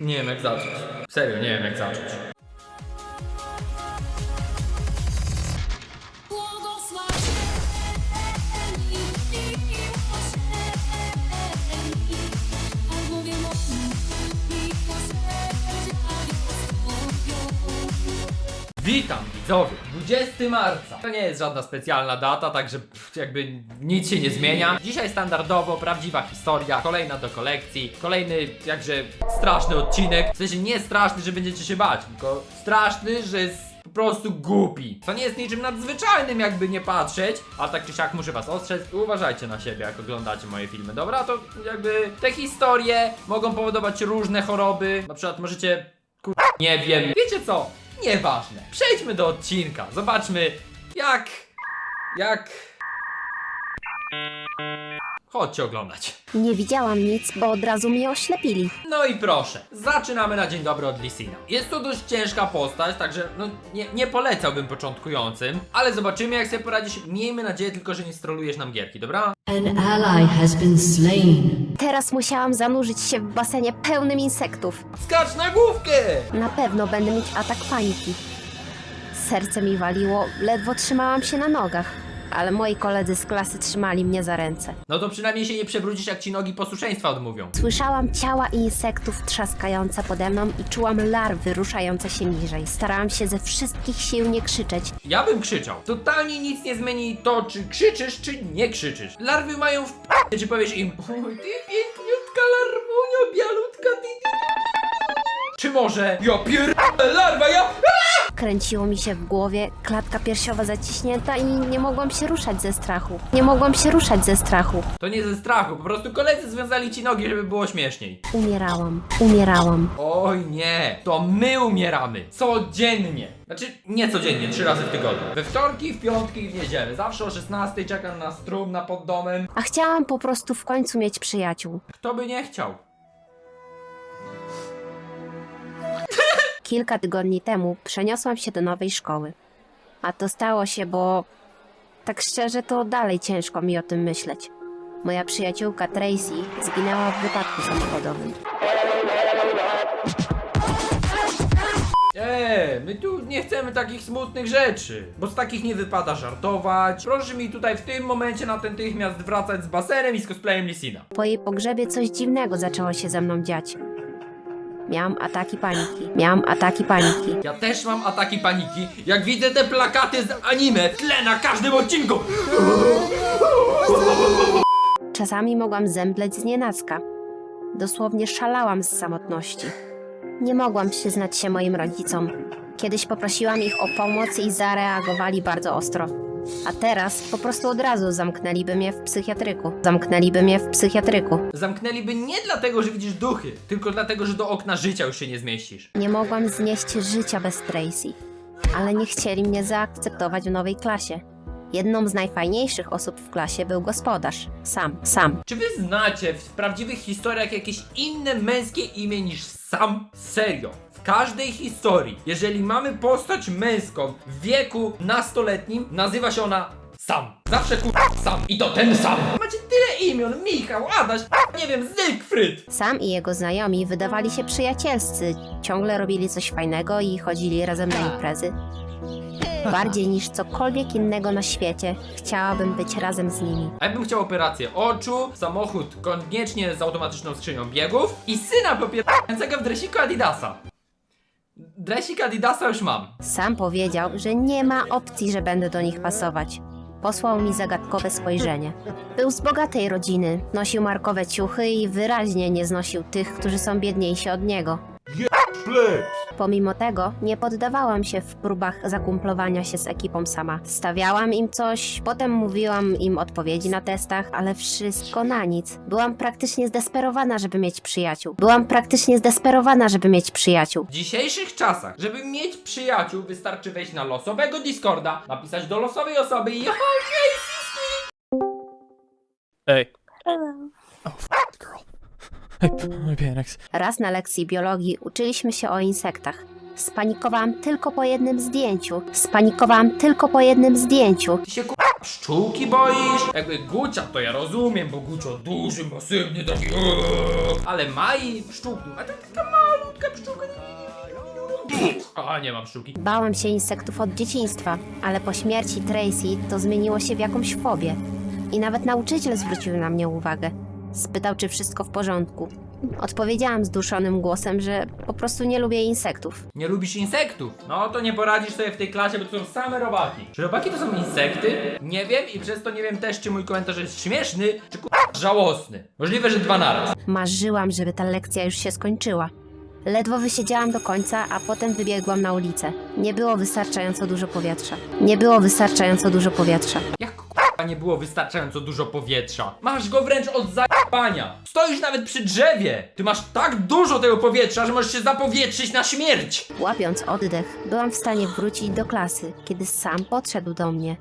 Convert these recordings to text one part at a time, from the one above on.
Nie wiem jak zacząć. Serio, nie wiem jak zacząć. Witam widzowie, 20 marca. To nie jest żadna specjalna data, także pff, jakby nic się nie zmienia. Dzisiaj standardowo prawdziwa historia, kolejna do kolekcji, kolejny jakże straszny odcinek. W sensie nie straszny, że będziecie się bać, tylko straszny, że jest po prostu głupi. To nie jest niczym nadzwyczajnym, jakby nie patrzeć, ale tak czy siak muszę was ostrzec. Uważajcie na siebie, jak oglądacie moje filmy, dobra? To jakby te historie mogą powodować różne choroby. Na przykład możecie Kur... Nie wiem. Wiecie co? Nieważne. Przejdźmy do odcinka. Zobaczmy jak... Jak... Chodźcie oglądać. Nie widziałam nic, bo od razu mnie oślepili. No i proszę, zaczynamy na dzień dobry od Lisina. Jest to dość ciężka postać, także no, nie, nie polecałbym początkującym, ale zobaczymy jak sobie poradzisz. Miejmy nadzieję tylko, że nie strolujesz nam gierki, dobra? An ally has been slain. Teraz musiałam zanurzyć się w basenie pełnym insektów. Skacz na główkę! Na pewno będę mieć atak paniki. Serce mi waliło, ledwo trzymałam się na nogach, ale moi koledzy z klasy trzymali mnie za ręce. No to przynajmniej się nie przewrócisz jak ci nogi posłuszeństwa odmówią. Słyszałam ciała insektów trzaskające pode mną i czułam larwy ruszające się niżej. Starałam się ze wszystkich sił nie krzyczeć. Ja bym krzyczał. Totalnie nic nie zmieni to, czy krzyczysz, czy nie krzyczysz. Larwy mają w p***, czy powiesz im Oj, ty piękniutka larwunio, bialutka, ty, ty, ty, ty. Czy może Ja pier... larwa, ja... Kręciło mi się w głowie, klatka piersiowa zaciśnięta i nie mogłam się ruszać ze strachu. Nie mogłam się ruszać ze strachu. To nie ze strachu, po prostu koledzy związali ci nogi, żeby było śmieszniej. Umierałam, umierałam. Oj nie, to my umieramy. Codziennie. Znaczy, nie codziennie, trzy razy w tygodniu. We wtorki, w piątki i w niedzielę. Zawsze o 16 czekam na strum, na pod domem. A chciałam po prostu w końcu mieć przyjaciół. Kto by nie chciał? Kilka tygodni temu przeniosłam się do nowej szkoły. A to stało się, bo tak szczerze to dalej ciężko mi o tym myśleć. Moja przyjaciółka Tracy zginęła w wypadku samochodowym. Eee, my tu nie chcemy takich smutnych rzeczy, bo z takich nie wypada żartować. Proszę mi tutaj w tym momencie natychmiast wracać z basenem i z cosplayem Lisina. Po jej pogrzebie coś dziwnego zaczęło się ze mną dziać. Miałam ataki paniki. Miałam ataki paniki. Ja też mam ataki paniki, jak widzę te plakaty z anime w tle na każdym odcinku. Czasami mogłam zemdleć z nienacka. Dosłownie szalałam z samotności. Nie mogłam przyznać się moim rodzicom. Kiedyś poprosiłam ich o pomoc i zareagowali bardzo ostro. A teraz po prostu od razu zamknęliby mnie w psychiatryku. Zamknęliby mnie w psychiatryku. Zamknęliby nie dlatego, że widzisz duchy, tylko dlatego, że do okna życia już się nie zmieścisz. Nie mogłam znieść życia bez Tracy. Ale nie chcieli mnie zaakceptować w nowej klasie. Jedną z najfajniejszych osób w klasie był gospodarz. Sam, sam. Czy wy znacie w prawdziwych historiach jakieś inne męskie imię niż sam? Serio. Każdej historii, jeżeli mamy postać męską w wieku nastoletnim, nazywa się ona sam. Zawsze kur... sam. I to ten sam. Macie tyle imion. Michał, Adaś, nie wiem, Zygfryd. Sam i jego znajomi wydawali się przyjacielscy, ciągle robili coś fajnego i chodzili razem na imprezy. Bardziej niż cokolwiek innego na świecie, chciałabym być razem z nimi. A ja bym chciał operację oczu, samochód koniecznie z automatyczną skrzynią biegów i syna popierającego w dresiku Adidasa. Dresik Adidasa już mam. Sam powiedział, że nie ma opcji, że będę do nich pasować. Posłał mi zagadkowe spojrzenie. Był z bogatej rodziny, nosił markowe ciuchy i wyraźnie nie znosił tych, którzy są biedniejsi od niego. Pomimo tego nie poddawałam się w próbach zakumplowania się z ekipą sama. Stawiałam im coś, potem mówiłam im odpowiedzi na testach, ale wszystko na nic. Byłam praktycznie zdesperowana, żeby mieć przyjaciół. Byłam praktycznie zdesperowana, żeby mieć przyjaciół. W dzisiejszych czasach, żeby mieć przyjaciół, wystarczy wejść na losowego Discorda, napisać do losowej osoby i okej, siski! Raz na lekcji biologii uczyliśmy się o insektach. Spanikowałam tylko po jednym zdjęciu. Spanikowałam tylko po jednym zdjęciu. Ty się k***a pszczółki boisz? Jakby Gucia to ja rozumiem, bo Gucio duży, masywny, taki uuu. Ale Mai pszczółki, a to taka malutka pszczółka. A, nie mam pszczółki. Bałam się insektów od dzieciństwa, ale po śmierci Tracy to zmieniło się w jakąś fobię. I nawet nauczyciel zwrócił na mnie uwagę. Spytał, czy wszystko w porządku. Odpowiedziałam zduszonym głosem, że po prostu nie lubię insektów. Nie lubisz insektów? No to nie poradzisz sobie w tej klasie, bo to są same robaki. Czy robaki to są insekty? Nie wiem i przez to nie wiem też, czy mój komentarz jest śmieszny, czy ku... żałosny. Możliwe, że dwa naraz. Marzyłam, żeby ta lekcja już się skończyła. Ledwo wysiedziałam do końca, a potem wybiegłam na ulicę. Nie było wystarczająco dużo powietrza. Nie było wystarczająco dużo powietrza. Jak k***a nie było wystarczająco dużo powietrza? Masz go wręcz od Stoisz nawet przy drzewie. Ty masz tak dużo tego powietrza, że możesz się zapowietrzyć na śmierć. Łapiąc oddech, byłam w stanie wrócić do klasy, kiedy sam podszedł do mnie.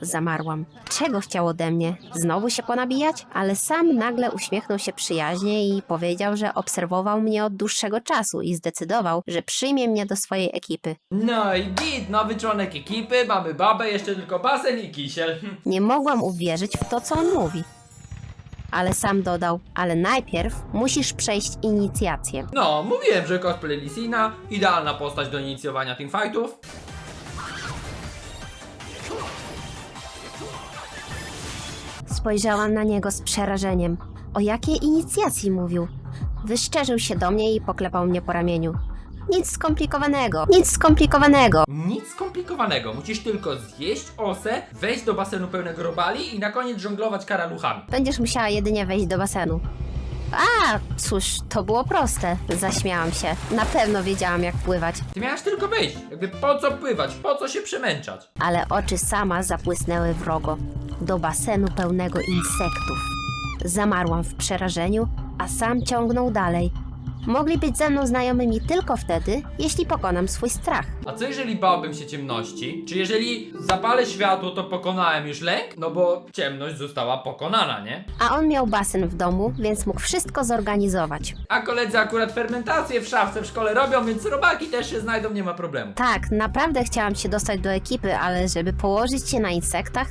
Zamarłam. Czego chciał ode mnie? Znowu się ponabijać? Ale sam nagle uśmiechnął się przyjaźnie i powiedział, że obserwował mnie od dłuższego czasu i zdecydował, że przyjmie mnie do swojej ekipy. No i git, nowy członek ekipy, mamy babę, jeszcze tylko basen i kisiel. Nie mogłam uwierzyć w to, co on mówi. Ale sam dodał, ale najpierw musisz przejść inicjację. No, mówiłem, że cosplay Lisina, idealna postać do inicjowania teamfightów. Spojrzałam na niego z przerażeniem. O jakiej inicjacji mówił? Wyszczerzył się do mnie i poklepał mnie po ramieniu. Nic skomplikowanego, nic skomplikowanego. Nic skomplikowanego, musisz tylko zjeść osę, wejść do basenu pełnego robali i na koniec żonglować karaluchami. Będziesz musiała jedynie wejść do basenu. A, cóż, to było proste. Zaśmiałam się. Na pewno wiedziałam, jak pływać. Ty miałaś tylko wyjść, jakby po co pływać, po co się przemęczać. ale oczy sama zapłysnęły wrogo do basenu pełnego insektów. Zamarłam w przerażeniu, a sam ciągnął dalej. Mogli być ze mną znajomymi tylko wtedy, jeśli pokonam swój strach. A co jeżeli bałbym się ciemności? Czy jeżeli zapalę światło, to pokonałem już lęk? No bo ciemność została pokonana, nie? A on miał basen w domu, więc mógł wszystko zorganizować. A koledzy akurat fermentację w szafce w szkole robią, więc robaki też się znajdą, nie ma problemu. Tak, naprawdę chciałam się dostać do ekipy, ale żeby położyć się na insektach,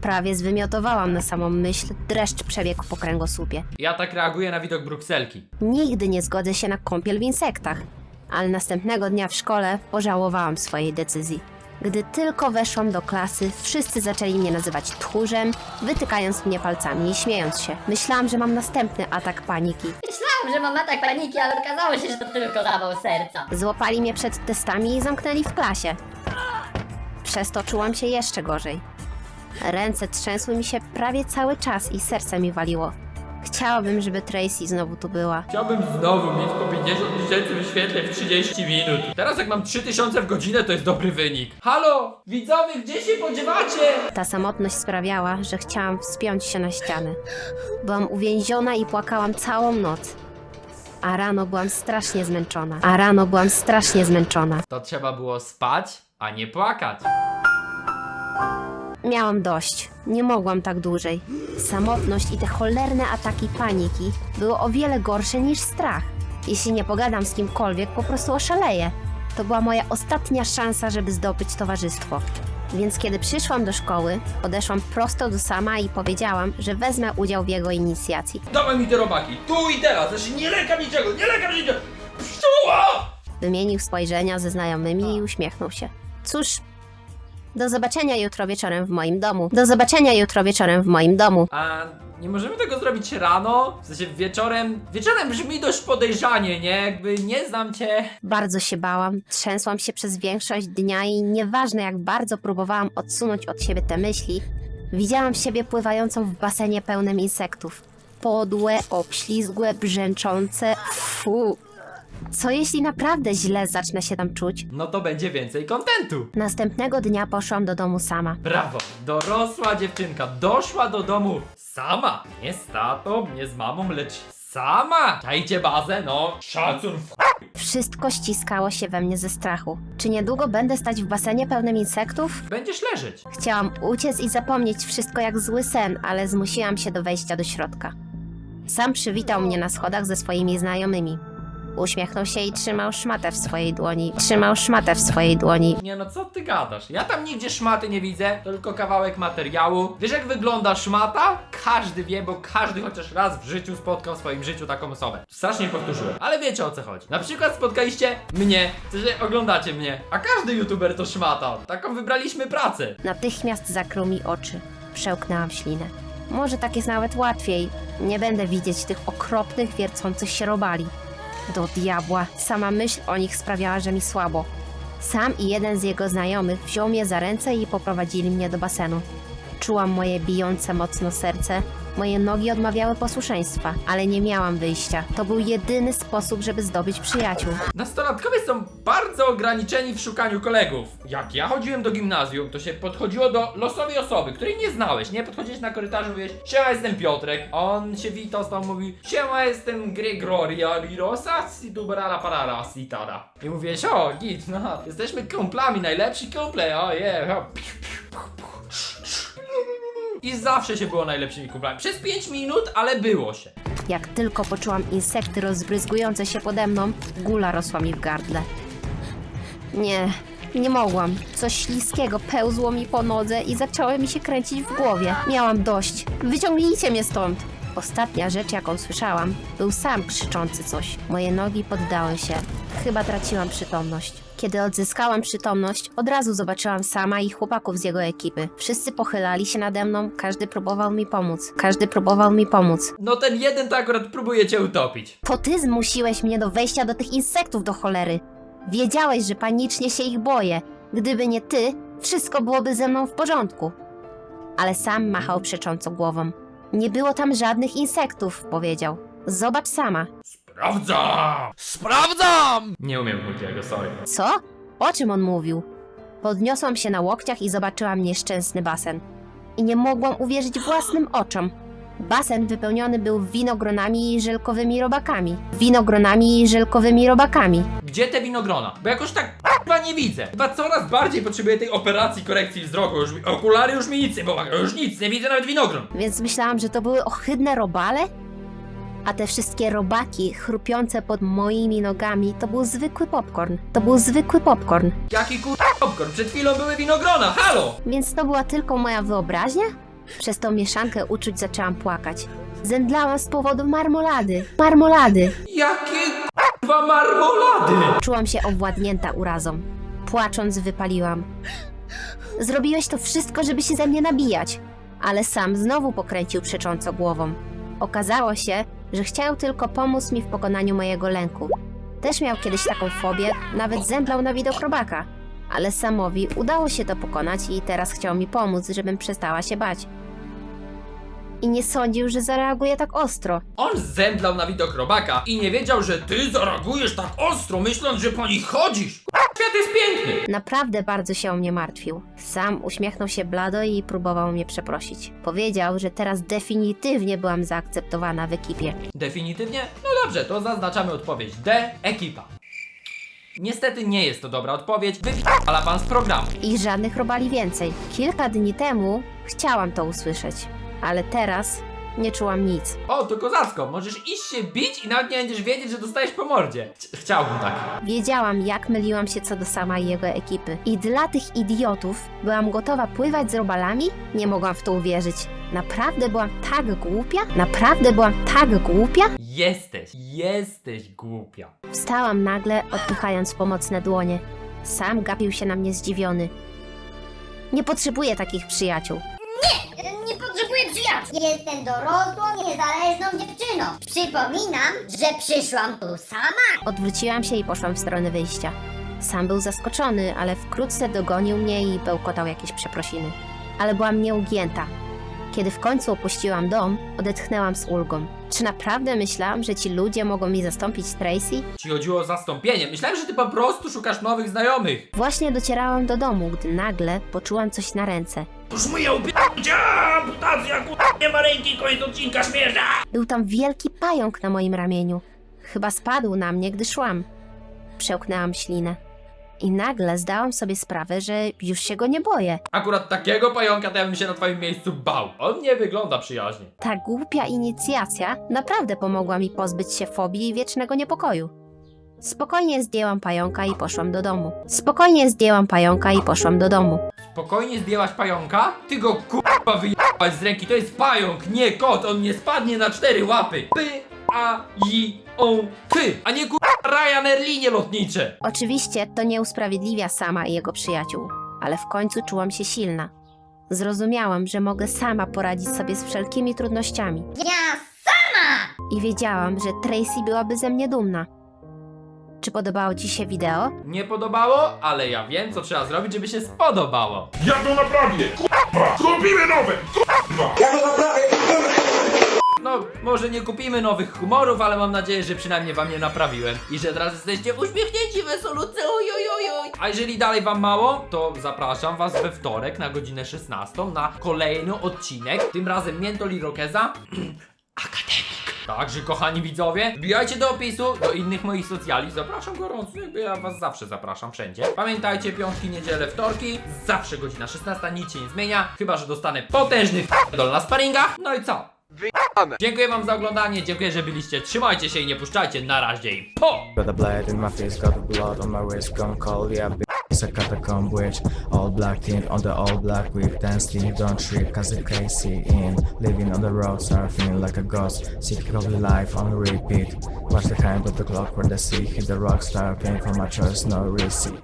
prawie zwymiotowałam na samą myśl, dreszcz przebiegł po kręgosłupie. Ja tak reaguję na widok brukselki. Nigdy nie zgodzę się na kąpiel w insektach, ale następnego dnia w szkole pożałowałam swojej decyzji. Gdy tylko weszłam do klasy, wszyscy zaczęli mnie nazywać tchórzem, wytykając mnie palcami i śmiejąc się. Myślałam, że mam następny atak paniki. Myślałam, że mam atak paniki, ale okazało się, że to tylko zawał serca. Złapali mnie przed testami i zamknęli w klasie. Przez to czułam się jeszcze gorzej. Ręce trzęsły mi się prawie cały czas i serce mi waliło. Chciałabym, żeby Tracy znowu tu była. Chciałbym znowu mieć po 50 tysięcy wyświetleń w 30 minut. Teraz jak mam 3000 w godzinę, to jest dobry wynik. Halo! Widzowie, gdzie się podziewacie? Ta samotność sprawiała, że chciałam wspiąć się na ścianę. Byłam uwięziona i płakałam całą noc. A rano byłam strasznie zmęczona. A rano byłam strasznie zmęczona. To trzeba było spać, a nie płakać. Miałam dość. Nie mogłam tak dłużej. Samotność i te cholerne ataki paniki były o wiele gorsze niż strach. Jeśli nie pogadam z kimkolwiek, po prostu oszaleję. To była moja ostatnia szansa, żeby zdobyć towarzystwo. Więc kiedy przyszłam do szkoły, podeszłam prosto do sama i powiedziałam, że wezmę udział w jego inicjacji. Dawaj mi te robaki, tu i teraz, znaczy nie lękam niczego, nie lękam niczego! Pszczóła! Wymienił spojrzenia ze znajomymi i uśmiechnął się. Cóż, do zobaczenia jutro wieczorem w moim domu. Do zobaczenia jutro wieczorem w moim domu. A nie możemy tego zrobić rano? W sensie wieczorem? Wieczorem brzmi dość podejrzanie, nie? Jakby nie znam cię. Bardzo się bałam, trzęsłam się przez większość dnia i nieważne jak bardzo próbowałam odsunąć od siebie te myśli, widziałam siebie pływającą w basenie pełnym insektów. Podłe, obślizgłe, brzęczące. Fu. Co jeśli naprawdę źle zacznę się tam czuć? No to będzie więcej kontentu. Następnego dnia poszłam do domu sama. Brawo, dorosła dziewczynka doszła do domu sama. Nie z tatą, nie z mamą, lecz sama. Czajcie bazę, no, szacun w Wszystko ściskało się we mnie ze strachu. Czy niedługo będę stać w basenie pełnym insektów? Będziesz leżeć. Chciałam uciec i zapomnieć wszystko jak zły sen, ale zmusiłam się do wejścia do środka. Sam przywitał mnie na schodach ze swoimi znajomymi. Uśmiechnął się i trzymał szmatę w swojej dłoni. Trzymał szmatę w swojej dłoni. Nie no, co ty gadasz? Ja tam nigdzie szmaty nie widzę, to tylko kawałek materiału. Wiesz jak wygląda szmata? Każdy wie, bo każdy chociaż raz w życiu spotkał w swoim życiu taką osobę. Strasznie powtórzyłem, ale wiecie o co chodzi. Na przykład spotkaliście mnie, w sensie oglądacie mnie, a każdy youtuber to szmata. Taką wybraliśmy pracę. Natychmiast zakrył mi oczy. Przełknęłam ślinę. Może tak jest nawet łatwiej. Nie będę widzieć tych okropnych, wiercących się robali. Do diabła, sama myśl o nich sprawiała, że mi słabo. Sam i jeden z jego znajomych wziął mnie za ręce i poprowadzili mnie do basenu. Czułam moje bijące mocno serce. Moje nogi odmawiały posłuszeństwa, ale nie miałam wyjścia. To był jedyny sposób, żeby zdobyć przyjaciół. Nastolatkowie są bardzo ograniczeni w szukaniu kolegów. Jak ja chodziłem do gimnazjum, to się podchodziło do losowej osoby, której nie znałeś, nie? Podchodzisz na korytarzu, mówisz, siema, jestem Piotrek. On się witał z mówi, siema, jestem Gregoria Lirosa, Sidubrala Parara, Sitara. I mówiłeś, o, git, no, jesteśmy kumplami, najlepsi kumple, o, je, o, piu, piu, pu, pu. I zawsze się było najlepszymi kumplami. Przez 5 minut, ale było się. Jak tylko poczułam insekty rozbryzgujące się pode mną, gula rosła mi w gardle. Nie, nie mogłam. Coś śliskiego pełzło mi po nodze i zaczęło mi się kręcić w głowie. Miałam dość. Wyciągnijcie mnie stąd! Ostatnia rzecz, jaką słyszałam, był sam krzyczący coś. Moje nogi poddały się. Chyba traciłam przytomność. Kiedy odzyskałam przytomność, od razu zobaczyłam sama i chłopaków z jego ekipy. Wszyscy pochylali się nade mną, każdy próbował mi pomóc. Każdy próbował mi pomóc. No ten jeden to akurat próbuje cię utopić. To ty zmusiłeś mnie do wejścia do tych insektów do cholery. Wiedziałeś, że panicznie się ich boję. Gdyby nie ty, wszystko byłoby ze mną w porządku. Ale sam machał przecząco głową. Nie było tam żadnych insektów, powiedział. Zobacz sama. Sprawdzam! Sprawdzam! Nie umiem Multiego, sorry. Co? O czym on mówił? Podniosłam się na łokciach i zobaczyłam nieszczęsny basen. I nie mogłam uwierzyć własnym oczom. Basen wypełniony był winogronami i żelkowymi robakami. Winogronami i żelkowymi robakami. Gdzie te winogrona? Bo jakoś tak chyba nie widzę. Chyba coraz bardziej potrzebuję tej operacji korekcji wzroku. Już mi, okulary już mi nic nie pomagają. Już nic, nie widzę nawet winogron. Więc myślałam, że to były ohydne robale? A te wszystkie robaki chrupiące pod moimi nogami to był zwykły popcorn. To był zwykły popcorn. Jaki kur... popcorn? Przed chwilą były winogrona, halo! Więc to była tylko moja wyobraźnia? Przez tą mieszankę uczuć zaczęłam płakać. Zemdlałam z powodu marmolady. Marmolady. Jakie kurwa marmolady! Czułam się owładnięta urazą. Płacząc wypaliłam. Zrobiłeś to wszystko, żeby się ze mnie nabijać. Ale sam znowu pokręcił przecząco głową. Okazało się, że chciał tylko pomóc mi w pokonaniu mojego lęku. Też miał kiedyś taką fobię, nawet zemdlał na widok robaka. Ale Samowi udało się to pokonać i teraz chciał mi pomóc, żebym przestała się bać. I nie sądził, że zareaguje tak ostro. On zemdlał na widok robaka i nie wiedział, że ty zareagujesz tak ostro, myśląc, że po nich chodzisz. Świat jest piękny! Naprawdę bardzo się o mnie martwił. Sam uśmiechnął się blado i próbował mnie przeprosić. Powiedział, że teraz definitywnie byłam zaakceptowana w ekipie. Definitywnie? No dobrze, to zaznaczamy odpowiedź D. Ekipa. Niestety nie jest to dobra odpowiedź. Wypala pan z programu. I żadnych robali więcej. Kilka dni temu chciałam to usłyszeć, ale teraz nie czułam nic. O, to kozacko. Możesz iść się bić i nawet nie będziesz wiedzieć, że dostajesz po mordzie. Ch- Chciałbym tak. Wiedziałam, jak myliłam się co do sama i jego ekipy. I dla tych idiotów byłam gotowa pływać z robalami? Nie mogłam w to uwierzyć. Naprawdę byłam tak głupia? Naprawdę byłam tak głupia? Jesteś, jesteś głupia. Wstałam nagle, odpychając pomocne dłonie. Sam gapił się na mnie zdziwiony. Nie potrzebuję takich przyjaciół. Nie Jestem dorosłą, niezależną dziewczyną. Przypominam, że przyszłam tu sama. Odwróciłam się i poszłam w stronę wyjścia. Sam był zaskoczony, ale wkrótce dogonił mnie i bełkotał jakieś przeprosiny. Ale byłam nieugięta. Kiedy w końcu opuściłam dom, odetchnęłam z ulgą. Czy naprawdę myślałam, że ci ludzie mogą mi zastąpić Tracy? Ci chodziło o zastąpienie. Myślałem, że ty po prostu szukasz nowych znajomych. Właśnie docierałam do domu, gdy nagle poczułam coś na ręce. Już myję upięcia, amputacja, ku... nie ma ręki, koniec odcinka, śmierda! Był tam wielki pająk na moim ramieniu. Chyba spadł na mnie, gdy szłam. Przełknęłam ślinę. I nagle zdałam sobie sprawę, że już się go nie boję. Akurat takiego pająka to ja bym się na twoim miejscu bał. On nie wygląda przyjaźnie. Ta głupia inicjacja naprawdę pomogła mi pozbyć się fobii i wiecznego niepokoju. Spokojnie zdjęłam pająka i poszłam do domu. Spokojnie zdjęłam pająka i poszłam do domu. Spokojnie zdjęłaś pająka? Ty go kurwa wyjebałaś z ręki, to jest pająk, nie kot, on nie spadnie na cztery łapy. P, A, I, O, K, a nie kurwa Ryanair linie lotnicze. Oczywiście to nie usprawiedliwia sama i jego przyjaciół, ale w końcu czułam się silna. Zrozumiałam, że mogę sama poradzić sobie z wszelkimi trudnościami Ja sama! i wiedziałam, że Tracy byłaby ze mnie dumna. Czy podobało Ci się wideo? Nie podobało, ale ja wiem co trzeba zrobić, żeby się spodobało. Ja to naprawię! Kurwa! Kupimy nowe! Kurwa! No, może nie kupimy nowych humorów, ale mam nadzieję, że przynajmniej wam je naprawiłem. I że teraz jesteście uśmiechnięci, wesolutcy, oj, oj, oj, oj. A jeżeli dalej wam mało, to zapraszam was we wtorek na godzinę 16 na kolejny odcinek. Tym razem Miętol i Rokeza. Akademik. Także kochani widzowie, wbijajcie do opisu, do innych moich socjali. Zapraszam gorąco, jakby ja was zawsze zapraszam wszędzie. Pamiętajcie, piątki, niedziele, wtorki, zawsze godzina 16, nic się nie zmienia. Chyba, że dostanę potężny dol na sparingach. No i co? Dziękuję wam za oglądanie, dziękuję, że byliście. Trzymajcie się i nie puszczajcie. Na razie i po! Got a blade in my face, got the blood on my wrist, yeah, bitch, a catacomb witch. All black tint on the all black wig, dancing, don't trip, cause it's crazy in. Living on the road, surfing like a ghost, sick of life on repeat. Watch the hand of the clock where the sea hit the rock, star, paying for my choice, no receipt.